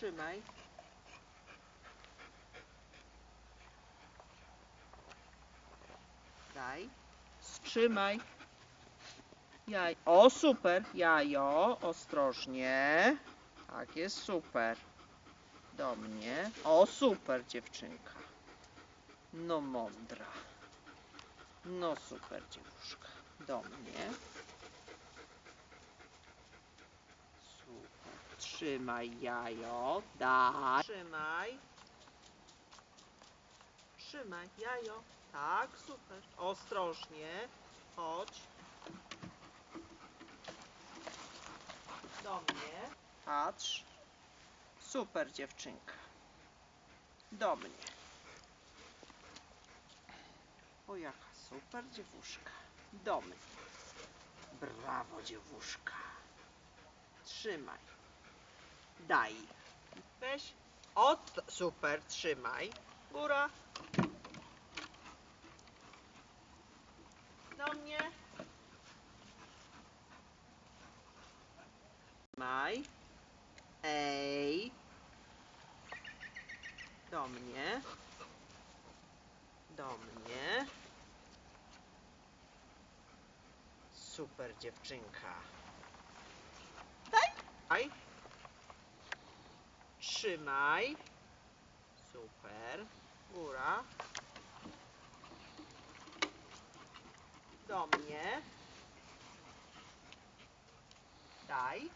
Trzymaj. Daj. Wstrzymaj. Jaj. O, super. Jajo. Ostrożnie. Tak jest, super. Do mnie. O, super, dziewczynka. No, mądra. No, super, dziewuszka. Do mnie. Super. Trzymaj jajo. Daj. Trzymaj. Trzymaj jajo. Tak, super. Ostrożnie. Chodź. Do mnie. Patrz. Super dziewczynka. Do mnie. O jaka super dziewuszka. Do mnie. Brawo dziewuszka. Trzymaj. Daj. Weź. O, t- super, trzymaj. Góra. Do mnie. Trzymaj. Ej. Do mnie. Do mnie. Super dziewczynka. Daj. Daj. Trzymaj. Super. Góra. Do mnie. Daj.